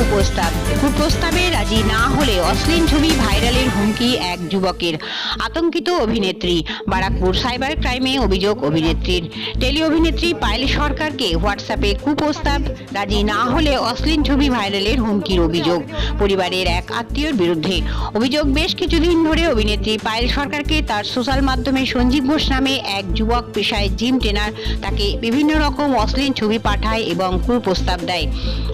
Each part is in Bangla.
Jesús. প্রস্তাব। কুপ্রস্তাবে রাজি না হলে অশ্লীল ছবি ভাইরালের হুমকি এক যুবকের। আতঙ্কিত অভিনেত্রী, বারাকপুর সাইবার ক্রাইমে অভিযোগ অভিনেত্রীর। টেলি অভিনেত্রী পায়েল সরকারকে হোয়াটসঅ্যাপে কুপ্রস্তাব। রাজি না হলে অশ্লীল ছবি ভাইরালের হুমকির অভিযোগ। পরিবারের এক আত্মীয়র বিরুদ্ধে অভিযোগ বেশ কিছুদিন ধরে অভিনেত্রী পায়েল সরকারকে তার সোশ্যাল মাধ্যমে সঞ্জীব ঘোষ নামে এক যুবক পেশায় জিম ট্রেনার। তাকে বিভিন্ন রকম অশ্লীল ছবি পাঠায় এবং কুপ্রস্তাব দেয়।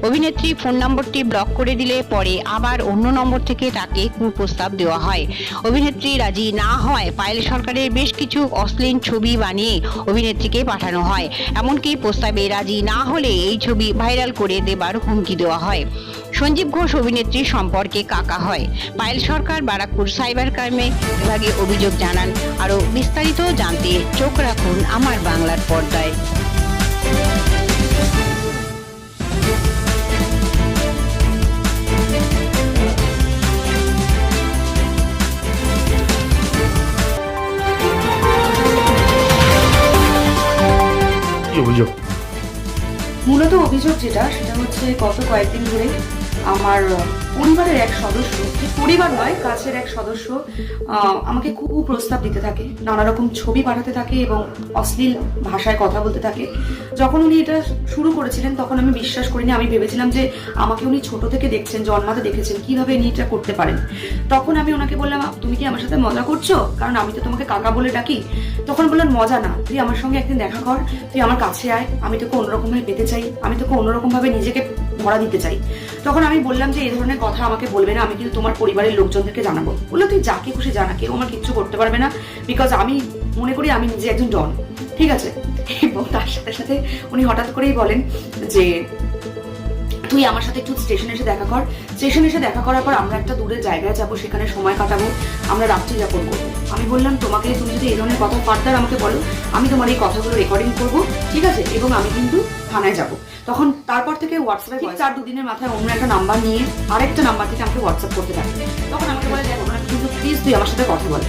অভিনেত্রী ফোন নম্বরটি ব্লক করে দিলে পরে আবার অন্য নম্বর থেকে তাকে কুপ্রস্তাব দেওয়া হয়। অভিনেত্রী রাজি না হয় পায়েল সরকারের বেশ কিছু অশ্লীল ছবি বানিয়ে অভিনেত্রীকে পাঠানো হয়। এমনকি প্রস্তাবে রাজি না হলে এই ছবি ভাইরাল করে দেবার হুমকি দেওয়া হয়। সঞ্জীব ঘোষ অভিনেত্রী সম্পর্কে কাকা হয়। পায়েল সরকার বারাকপুর সাইবার ক্রাইমে বিভাগে অভিযোগ জানান। আরও বিস্তারিত জানতে চোখ রাখুন আমার বাংলার পর্দায়। কি অভিযোগ? মূলত অভিযোগ যেটা সেটা হচ্ছে গত কয়েকদিন ধরে আমার পরিবারের এক সদস্য পরিবার নয়, কাছের এক সদস্য আমাকে খুব প্রস্তাব দিতে থাকে, নানা রকম ছবি পাঠাতে থাকে এবং অশ্লীল ভাষায় কথা বলতে থাকে। যখন উনি এটা শুরু করেছিলেন, তখন আমি বিশ্বাস করিনি। আমি ভেবেছিলাম যে আমাকে উনি ছোট থেকে দেখছেন, জন্মাতে দেখেছেন, কীভাবে ইনি এটা করতে পারেন। তখন আমি ওনাকে বললাম তুমি কি আমার সাথে মজা করছ? কারণ আমি তো তোমাকে কাকা বলে ডাকি। তখন বললেন মজা না, তুই আমার সঙ্গে একদিন দেখা কর, তুই আমার কাছে আয়, আমি তোকে অন্যরকমভাবে পেতে চাই, আমি তোকে অন্যরকম ভাবে নিজেকে ভরা দিতে চাই। তখন আমি বললাম যে এই ধরনের কথা আমাকে বলবে না, আমি কিন্তু তোমার পরিবারের লোকজনদেরকে জানাব। বলল তুই যাকে খুশি জানা, কেউ আমার কিচ্ছু করতে পারবে না বিকজ আমি মনে করি আমি নিজে একজন ডন, ঠিক আছে? এবং তার সাথে সাথে উনি হঠাৎ করেই বলেন যে, তুই আমার সাথে একটু স্টেশনে এসে দেখা কর। স্টেশনে এসে দেখা করার পর আমরা একটা দূরের জায়গায় যাব, সেখানে সময় কাটাবো, আমরা রাত্রি যাপন করব। আমি বললাম, তোমাকে তুমি যদি এই ধরনের কথা ফার্দার আমাকে বলো আমি তোমার এই কথাগুলো রেকর্ডিং করব ঠিক আছে? এবং আমি কিন্তু থানায় যাব। তখন তারপর থেকে হোয়াটসঅ্যাপে ঠিক চার দুদিনের মাথায় অন্য একটা নাম্বার নিয়ে আরেকটা নাম্বার থেকে আমাকে হোয়াটসঅ্যাপ করতে থাকে। তখন আমাকে বলে দেখো না কিন্তু প্লিজ তুই আমার সাথে কথা বলে।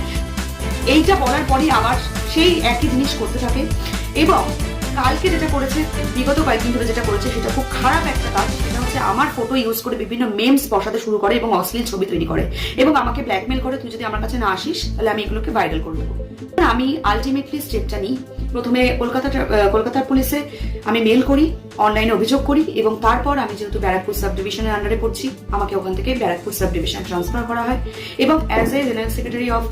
এইটা বলার পরই আবার সেই একই জিনিস করতে থাকে। এবং কালকে যেটা করেছে বিগত কয়েকদিন ধরে যেটা করেছে সেটা খুব খারাপ একটা কাজ। সেটা হচ্ছে আমার ফটো ইউজ করে বিভিন্ন মেমস বসাতে শুরু করে এবং অশ্লীল ছবি তৈরি করে। এবং আমাকে ব্ল্যাকমেল করে তুই যদি আমার কাছে না আসিস তাহলে আমি এগুলোকে ভাইরাল করে দেবো। আমি আলটিমেটলি স্টেপটা নিই। প্রথমে কলকাতা কলকাতার পুলিশে আমি মেল করি অনলাইনে অভিযোগ করি এবং তারপর আমি যেহেতু ব্যারাকপুর সাব ডিভিশনের আন্ডারে পড়ছি, আমাকে ওখান থেকে ব্যারাকপুর সাব ডিভিশন ট্রান্সফার করা হয় এবং as a general secretary of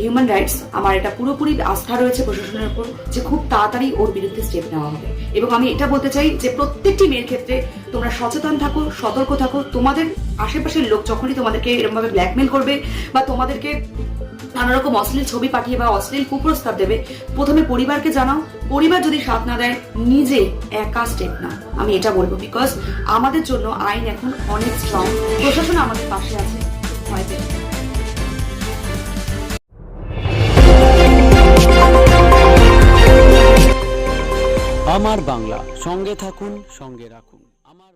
human rights আমার এটা পুরোপুরি আস্থা রয়েছে প্রশাসনের উপর যে খুব তাড়াতাড়ি ওর বিরুদ্ধে স্টেপ নেওয়া হবে। এবং আমি এটা বলতে চাই যে প্রত্যেকটি মেয়ের ক্ষেত্রে তোমরা সচেতন থাকো, সতর্ক থাকো। তোমাদের আশেপাশের লোক যখনই তোমাদেরকে এরকমভাবে ব্ল্যাকমেল করবে বা তোমাদেরকে নানা রকম অশ্লীল ছবি পাঠিয়ে বা অশ্লীল কুপ্রস্তাব দেবে, প্রথমে পরিবারকে জানাও। পরিবার যদি সাথ না দেয়, নিজে একা স্টেপ না। আমি এটা বলব বিকজ আমাদের জন্য আইন এখন অনেক স্ট্রং প্রশাসন আমাদের পাশে আছে। আমার বাংলা। সঙ্গে থাকুন, সঙ্গে রাখুন। আমার